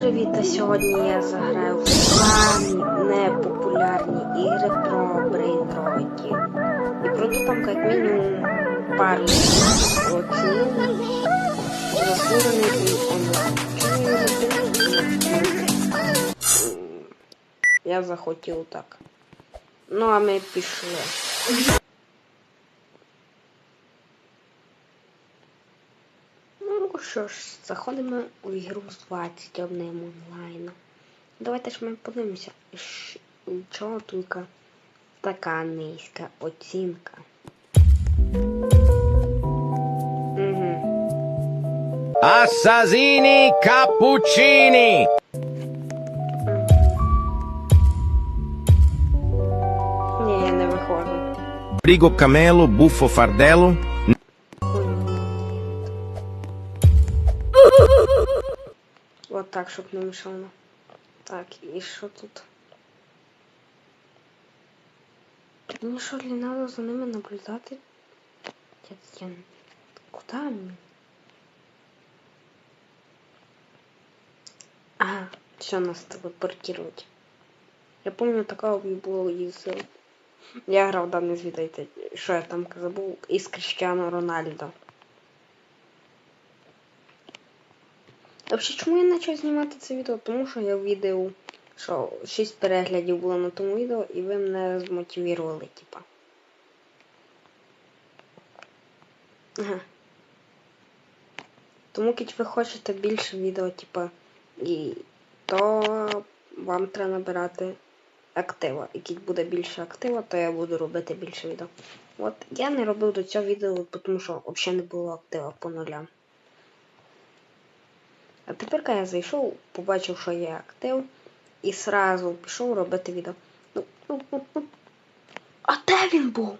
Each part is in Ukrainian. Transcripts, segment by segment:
Привіт, а сьогодні я заграю в самі непопулярні ігри про брейнротів. І пройду там як мінімум пару оцінок заслужений онлайн. Я захотів так. Ну а ми пішли. Ну що ж, заходимо у ігру з 21 онлайн. Давайте ж ми подивимося, чого тільки така низька оцінка. Assassini Cappuccini. Ні, я не виходжу. Frigo Camelo, Buffo Fardello. Так, щоб не мішало. Так, і що тут? Мені що ли надо за ними наблюдати? Я, я... Куда мені? Ага, все нас телепортирують. Я помню, такого було із... е, Я грав, да, не звідайте, що я там забув, із Кріштіану Рональдо. Взагалі, чому я почав знімати це відео? Тому що я відео, що 6 переглядів було на тому відео, і ви мене змотивували, типа. Ага. Тому, якщо ви хочете більше відео, типа, і то вам треба набирати актива. І Якщо буде більше актива, то я буду робити більше відео. От я не робив до цього відео, тому що взагалі не було актива по нулям. А тепер я зайшов, побачив, що є актив, і сразу пішов робити відео. Ну, ну, ну, ну. А де він був?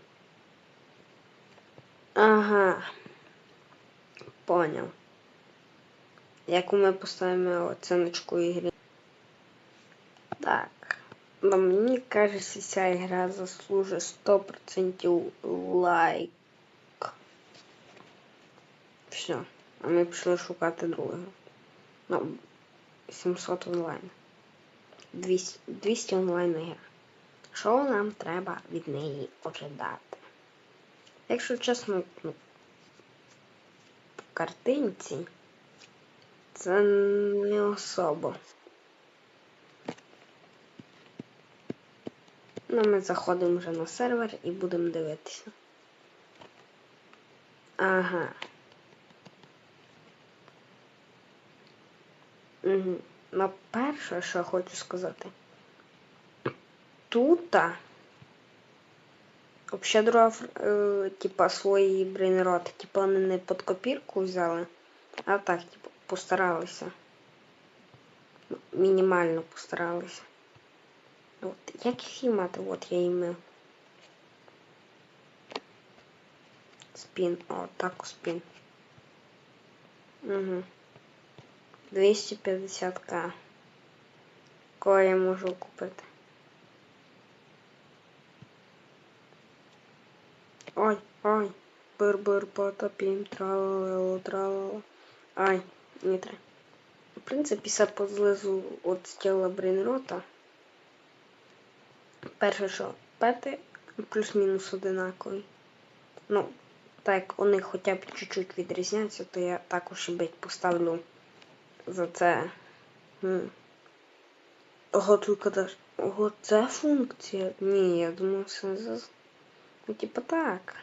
Ага. Поняв. Яку ми поставимо оціночку ігри. Так. Но мені кажеться, ця ігра заслужить 100% лайк. Все. А ми пішли шукати другого. Ну, 700 онлайн. 200, 200 онлайн ігра. Що нам треба від неї ожидати? Якщо чесно, ну, по картинці це не особо. Ну, ми заходимо вже на сервер і будемо дивитися. Ага. Ну, перше, що я хочу сказати. Тута. Взагалі е, типа, свої брейнроти, типа, вони не під копірку взяли, а так, типа, постаралися. Ну, Мінімально постаралися. От, як їх їмати? От я їм. Спін. О, так спін. Угу. 250к. Кого я можу купити? Ой, ой, бир-бир, потопім, тралало, тралало. Ай, не треба. В принципі, все по злизу от тіла брейнрота. Перше, що пети плюс-мінус одинакові. Ну, так як вони хоча б чуть-чуть відрізняються, то я також і бить поставлю за це. Тільки даш. Ого, це функція? Ні, я думав, це за. Ну, типа так.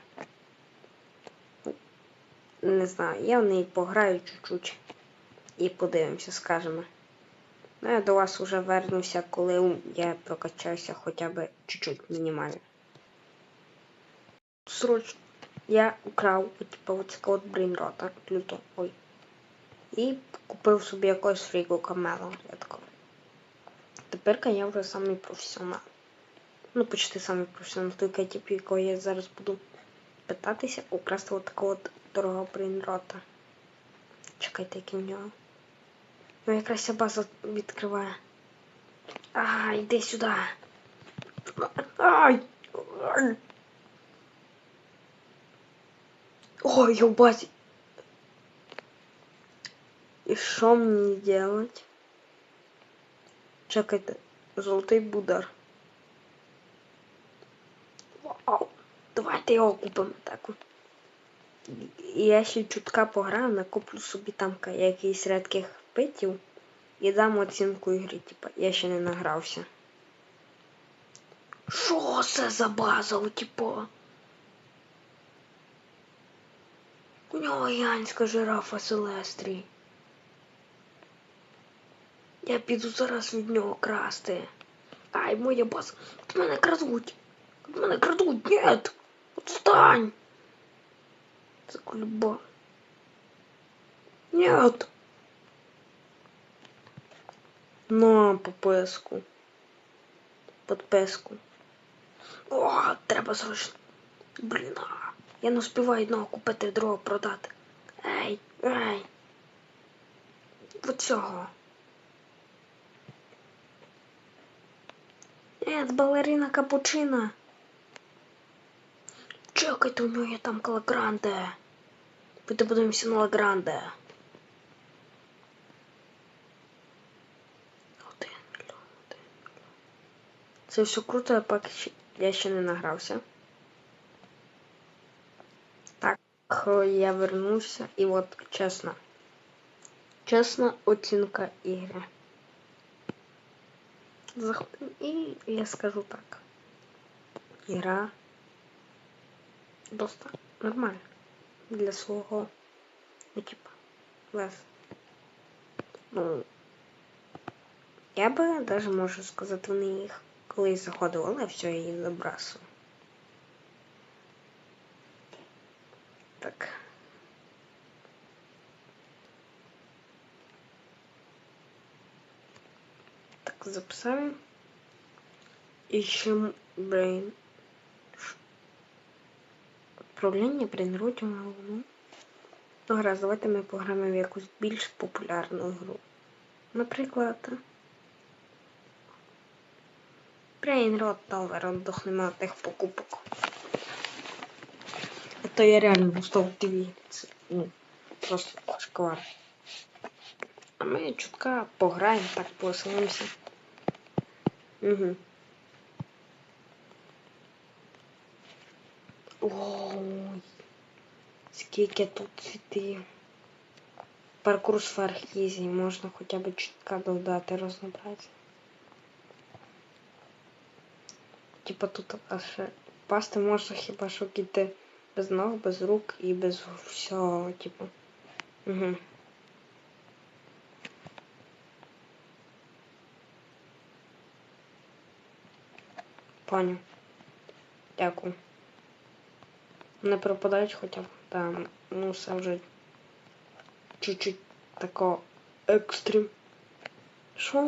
Не знаю, я в неї пограю чуть-чуть. І подивимося, скажемо. Ну, я до вас вже вернуся, коли я прокачаюся хоча б чуть-чуть мінімально. Срочно. Я украв типу, оце от брейнрота люто. Ой. І купив собі якогось фрігу камело. Тепер я вже самий професіонал. Ну, почти самий професіонал. Тільки типу, якого я зараз буду питатися украсти от такого от дорогого брейнрота. Чекайте, який в нього. Ну, якраз ця база відкриває. А, йди сюди. Ай! Ой, я в базі. І що мені делать? Чекайте, золотий будар. Вау! Давайте його купимо так. Я ще чутка пограю, накуплю собі там якийсь рідких питів і дам оцінку ігри. Типа, я ще не награвся. Що це за база у типа? У нього янська жирафа Селестрі. Я піду зараз від нього красти. Ай, моя база. От мене крадуть. От мене крадуть. Нет. Отстань. Це кульба. Нет. На пописку. Подписку. О, треба срочно. Блін. а, Я не успіваю одного купити, другого продати. Ей, ей. От цього. Ед, балерина капучина. Чекайте, у нього є там Лагранде. Пойди подивимося на Лагранде. Це все круто, поки я ще не награвся. Так, я вернувся і от чесно. Чесна оцінка ігри. Заходимо и я скажу так. Игра доста нормальна для свого, типа, лес. Ну, я би даже можу сказати, вони їх колись заходили, але все, я її забрасую. Так. Так, записали. Ищем брейн. Управління брейнрутів на луну. Ну, гаразд, давайте ми пограємо в якусь більш популярну гру. Наприклад. Брейнрот Tower отдохнемо від тих покупок. А то я реально устав. Це, ну, просто шквар. А ми чутка пограємо, так повеселимося. Угу. Ой, скільки тут цвітів. Паркур з фархізі можна хоча б чутка додати рознообразя. Типа тут аж пасти можна хіба що кіти без ног, без рук і без всього, типу. Угу. Понял. Дякую. Не пропадають хоча б там, ну все вже чуть-чуть тако екстрим. Що?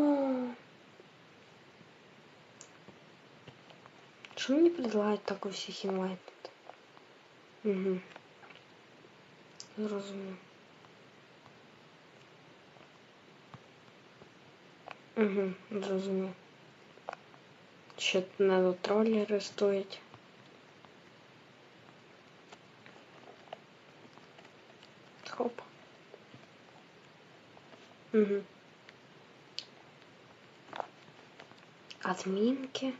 Що мені предлагають так усіх інвайт? Угу. Зрозумів. Угу, зрозумів. Ще не троллери стоять. Хоп. Угу. Адмінки.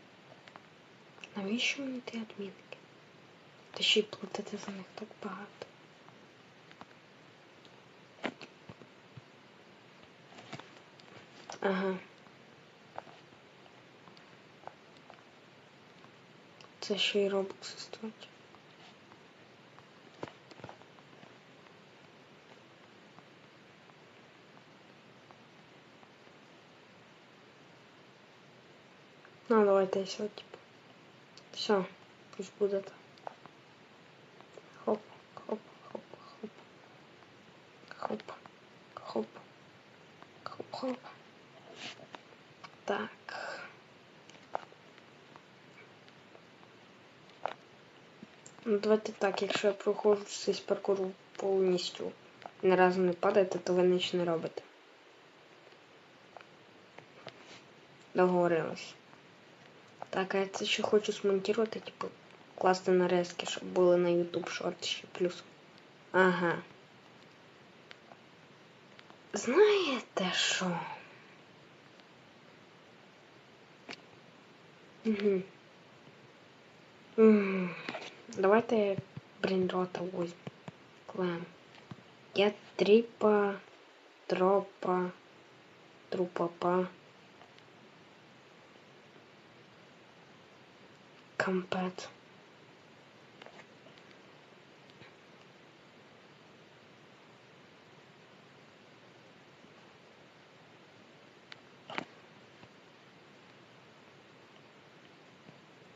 Навіщо мені ті адмінки? Та ще й платити за них так багато. Ага. Це ще й робокси стоять. Ну, давайте все, типа. Все, пусть будет. Хоп, хоп, хоп, хоп. Хоп, хоп. Хоп, хоп. Так. Ну, давайте так, якщо я проходжу цей паркур повністю ні разу не падаєте, то ви ніч не робите. Договорились. Так, а я це ще хочу смонтувати, типу, класти нарезки, щоб були на YouTube Short ще плюс. Ага. Знаєте що? Угу. М, Давайте брейнрота возьмем. Клем. Я трипа, тропа, трупапа. Кампет.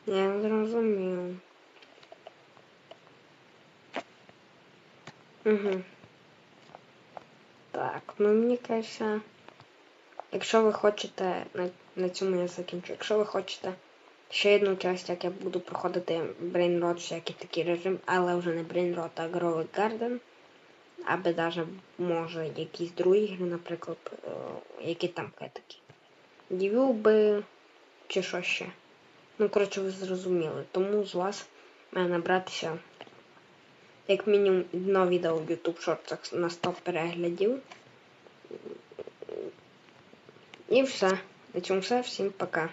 Я зрозумів. Угу. Так, ну мені кажеться, якщо ви хочете, на, на цьому я закінчу. Якщо ви хочете ще одну часть, як я буду проходити Brainrot, всякий такий режим, але вже не Brainrot, а Growing Garden, або навіть може якісь другі ігри, наприклад, е, які там такі. Дівів би чи що ще. Ну, коротше, ви зрозуміли. Тому з вас має набратися як мінімум одно відео в YouTube Shorts на 100 переглядів. І все. На цьому все. Всім пока.